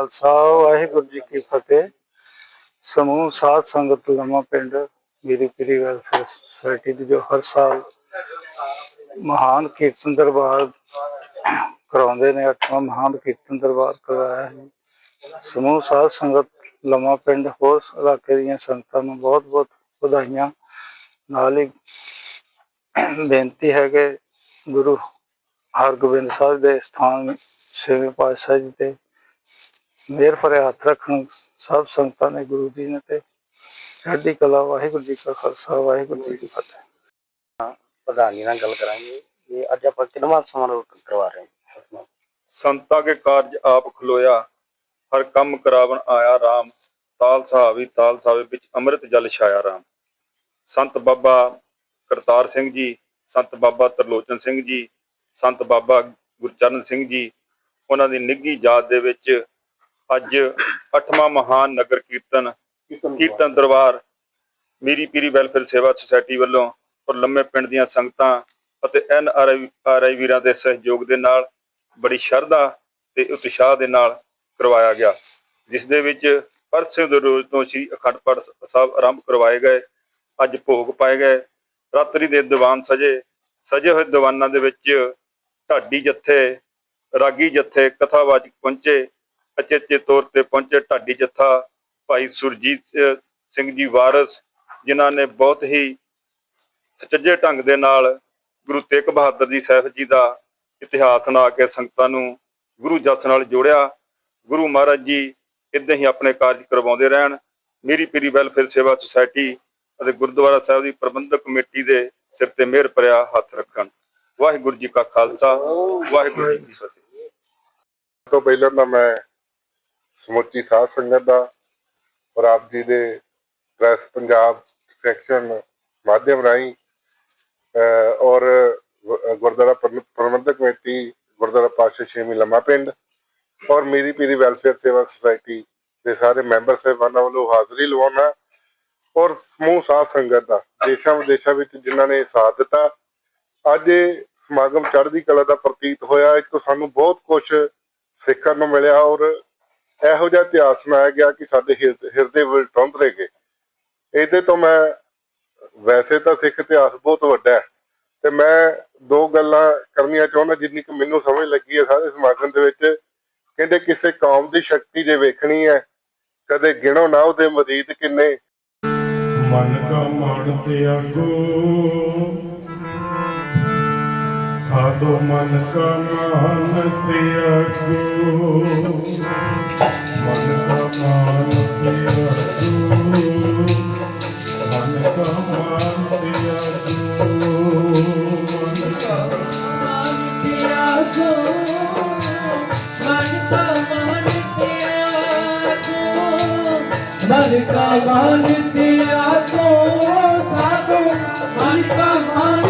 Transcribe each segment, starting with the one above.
ਖਾਲਸਾ, ਵਾਹਿਗੁਰੂ ਜੀ ਕੀ ਫਤਿਹ। ਸਮੂਹ, ਸਾਧ ਸੰਗਤ, ਲਮਾ ਪਿੰਡ, ਮੇਰੀ ਪੀਰੀ ਵੈਲਫੇਅਰ ਸੁਸਾਇਟੀ ਦੀ ਜੋ ਹਰ ਸਾਲ ਮਹਾਨ ਕੀਰਤਨ ਦਰਬਾਰ ਕਰਾਉਂਦੇ ਨੇ, ਅੱਠਵਾਂ ਮਹਾਨ ਕੀਰਤਨ ਦਰਬਾਰ ਕਰਵਾਇਆ ਹੈ। ਸਮੂਹ, ਸਾਧ ਸੰਗਤ, ਲਮਾ ਪਿੰਡ, ਹੋਰ ਇਲਾਕੇ ਦੀਆਂ ਸੰਗਤਾਂ ਨੂੰ ਬਹੁਤ ਬਹੁਤ ਵਧਾਈਆਂ। ਨਾਲ ਹੀ ਬੇਨਤੀ ਹੈ ਕਿ ਗੁਰੂ ਹਰਗੋਬਿੰਦ ਸਾਹਿਬ ਦੇ ਸਥਾਨ ਛੇਵੇਂ ਪਾਤਸ਼ਾਹ ਜੀ ਤੇ ਮੇਰ ਭਰੇ ਹੱਥ ਰੱਖਣ ਸਭ ਸੰਗਤਾਂ ਨੇ ਗੁਰੂ ਜੀ ਨੇ ਤੇ ਚੜ੍ਹਦੀ ਕਲਾ ਵਾਹਿਗੁਰੂ ਜੀ ਕਾ ਖਾਲਸਾ ਵਾਹਿਗੁਰੂ ਜੀ ਕੀ ਫਤਿਹ। ਪ੍ਰਧਾਨ ਜੀ ਨਾਲ ਗੱਲ ਕਰਾਂਗੇ। ਇਹ ਅੱਜ ਆਪਾਂ ਕਿੰਨਵਾਂ ਸਮਾਰੋਹ ਕਰਵਾ ਰਹੇ ਹਾਂ? ਸੰਤਾਂ ਕੇ ਕਾਰਜ ਆਪ ਖਲੋਇਆ ਹਰ ਕੰਮ ਕਰਾਵਣ ਆਇਆ RAM ਤਾਲ ਸਹਾਵੀ ਤਾਲ ਸਾਵੇ ਵਿੱਚ ਅੰਮ੍ਰਿਤ ਜਲ ਛਾਇਆ RAM ਸੰਤ ਬਾਬਾ ਕਰਤਾਰ ਸਿੰਘ ਜੀ ਸੰਤ ਬਾਬਾ ਤਰਲੋਚਨ ਸਿੰਘ ਜੀ ਸੰਤ ਬਾਬਾ ਗੁਰਚਰਨ ਸਿੰਘ ਜੀ ਉਹਨਾਂ ਦੀ ਨਿੱਘੀ ਯਾਦ ਦੇ ਵਿੱਚ ਅੱਜ ਅੱਠਵਾਂ ਮਹਾਨ ਨਗਰ ਕੀਰਤਨ ਕੀਰਤਨ ਦਰਬਾਰ। ਮੇਰੀ ਪੀਰੀ ਵੈਲਫੇਅਰ ਸੇਵਾ ਸੁਸਾਇਟੀ ਵੱਲੋਂ ਔਰ ਲੰਮੇ ਪਿੰਡ ਦੀਆਂ ਸੰਗਤਾਂ ਅਤੇ ਐਨ ਆਰ ਆਈ ਵੀਰਾਂ ਦੇ ਸਹਿਯੋਗ ਦੇ ਨਾਲ ਬੜੀ ਸ਼ਰਧਾ ਤੇ ਉਤਸ਼ਾਹ ਦੇ ਨਾਲ ਕਰਵਾਇਆ ਗਿਆ ਜਿਸ ਦੇ ਵਿੱਚ ਪਰਸੋਂ ਦੇ ਰੋਜ਼ ਤੋਂ ਸ੍ਰੀ ਅਖੰਡ ਪਾਠ ਸਾਹਿਬ ਆਰੰਭ ਕਰਵਾਏ ਗਏ ਅੱਜ ਭੋਗ ਪਾਏ ਗਏ ਰਾਤਰੀ ਦੇ ਦੀਵਾਨ ਸਜੇ ਸਜੇ ਹੋਏ ਦੀਵਾਨਾਂ ਦੇ ਵਿੱਚ ਢਾਡੀ ਜੱਥੇ ਰਾਗੀ ਜੱਥੇ ਕਥਾਵਾਚਕ ਪਹੁੰਚੇ ਅਚੇਚੇ ਤੌਰ ਤੇ ਪਹੁੰਚੇ ਢਾਡੀ ਜੱਥਾ ਭਾਈ ਸੁਰਜੀਤ ਸਿੰਘ ਜੀ ਵਾਰਸ, ਜਿਨ੍ਹਾਂ ਨੇ ਬਹੁਤ ਹੀ ਸੁਚੱਜੇ ਢੰਗ ਦੇ ਨਾਲ ਗੁਰੂ ਤੇਗ ਬਹਾਦਰ ਜੀ ਸਾਹਿਬ ਜੀ ਦਾ ਇਤਿਹਾਸ ਸੁਣਾ ਕੇ ਸੰਗਤਾਂ ਨੂੰ ਗੁਰੂ ਜਸ ਨਾਲ ਜੋੜਿਆ। ਗੁਰੂ ਮਹਾਰਾਜ ਜੀ ਇਦਾਂ ਹੀ ਆਪਣੇ ਕਾਰਜ ਕਰਵਾਉਂਦੇ ਰਹਿਣ। ਮੇਰੀ ਪੀਰੀ ਵੈਲਫੇਅਰ ਸੇਵਾ ਸੁਸਾਇਟੀ ਅਤੇ ਗੁਰਦੁਆਰਾ ਸਾਹਿਬ ਦੀ ਪ੍ਰਬੰਧਕ ਕਮੇਟੀ ਦੇ ਸਿਰ ਤੇ ਮਿਹਰ ਭਰਿਆ ਹੱਥ ਰੱਖਣ। ਵਾਹਿਗੁਰੂ ਜੀ ਕਾ ਖਾਲਸਾ, ਵਾਹਿਗੁਰੂ ਜੀ ਕੀ ਫਤਿਹ। ਤੋਂ ਪਹਿਲਾਂ ਤਾਂ ਮੈਂ ਸਮੁੱਚੀ ਸਾਧ ਸੰਗਤ ਦਾ ਔਰ ਆਪ ਜੀ ਦੇ ਪ੍ਰੈਸ ਪੰਜਾਬ ਸੈਕਸ਼ਨ ਮਾਧਿਅਮ ਰਾਹੀਂ ਔਰ ਗੁਰਦੁਆਰਾ ਪ੍ਰਬੰਧਕ ਕਮੇਟੀ, ਗੁਰਦੁਆਰਾ ਪਾਤਸ਼ਾਹ ਛੇਵੀਂ ਲੰਮਾ ਪਿੰਡ ਔਰ ਮੇਰੀ ਪੀਰੀ ਵੈਲਫੇਅਰ ਸੇਵਾ ਸੁਸਾਇਟੀ ਦੇ ਸਾਰੇ ਮੈਂਬਰ ਸਾਹਿਬਾਨਾਂ ਵੱਲੋਂ ਹਾਜ਼ਰੀ ਲਵਾਉਣਾ ਔਰ ਸਮੂਹ ਸਾਧ ਸੰਗਤ ਦਾ, ਦੇਸ਼ਾਂ ਵਿਦੇਸ਼ਾਂ ਵਿੱਚ ਜਿਨ੍ਹਾਂ ਨੇ ਸਾਥ ਦਿੱਤਾ, ਅੱਜ ਇਹ ਸਮਾਗਮ ਚੜ੍ਹਦੀ ਕਲਾ ਦਾ ਪ੍ਰਤੀਤ ਹੋਇਆ, ਇਸ ਤੋਂ ਸਾਨੂੰ ਬਹੁਤ ਕੁਝ ਸਿੱਖਣ ਨੂੰ ਮਿਲਿਆ ਔਰ ਇਹੋ ਜਿਹਾ ਇਤਿਹਾਸ ਸੁਣਾਇਆ ਗਿਆ ਕਿ ਸਾਡੇ ਹਿਰਦੇ ਵਿੱਚ ਟੁੰਬਰੇ ਗਏ ਇਹਦੇ ਤੋਂ ਮੈਂ, ਵੈਸੇ ਤਾਂ ਸਿੱਖ ਇਤਿਹਾਸ ਬਹੁਤ ਵੱਡਾ ਹੈ। ਤੇ ਮੈਂ ਦੋ ਗੱਲਾਂ ਕਰਨੀਆਂ ਚਾਹੁੰਦਾ, ਜਿੰਨੀ ਕਿ ਮੈਨੂੰ ਸਮਝ ਲੱਗੀ ਹੈ ਸਾਰੇ ਸਮਾਗਮ ਦੇ ਵਿੱਚ। ਕਹਿੰਦੇ ਕਿਸੇ ਕੌਮ ਦੀ ਸ਼ਕਤੀ ਜੇ ਵੇਖਣੀ ਹੈ, ਕਦੇ ਗਿਣੋ ਨਾ ਉਹਦੇ ਮਰੀਦ ਕਿੰਨੇ। ਮਨ ਕਾ ਮਨ ਤੇ ਆਗੋ ਸਾਧੋ ਮਨ ਕਾ ਮਾਨ ਤੇ ਅਗੋ ਮਨ ਕਾ ਮਾਨ ਤੇ ਅਗੋ ਮਨ ਕਾ ਮਾਨ ਤੇ ਅਗੋ ਮਨ ਕਾ ਮਾਨ ਤੇ ਅਗੋ ਮਨ ਕਾ ਮਾਨ ਤੇ ਅਗੋ ਮਨ ਕਾ ਮਾਨ ਤੇ ਅਗੋ ਸਾਧੋ ਮਨ ਕਾ ਮਾਨ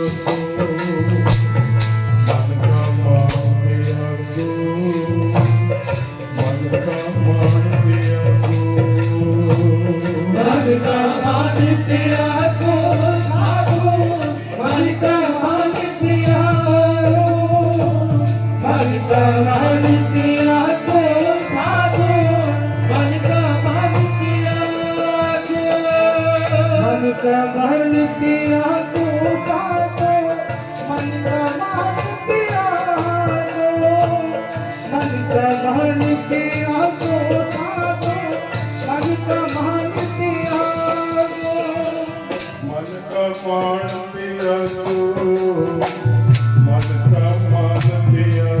सहन के आगो आगो मन का मान के आगो मन का मान के आगो मन का मान के आगो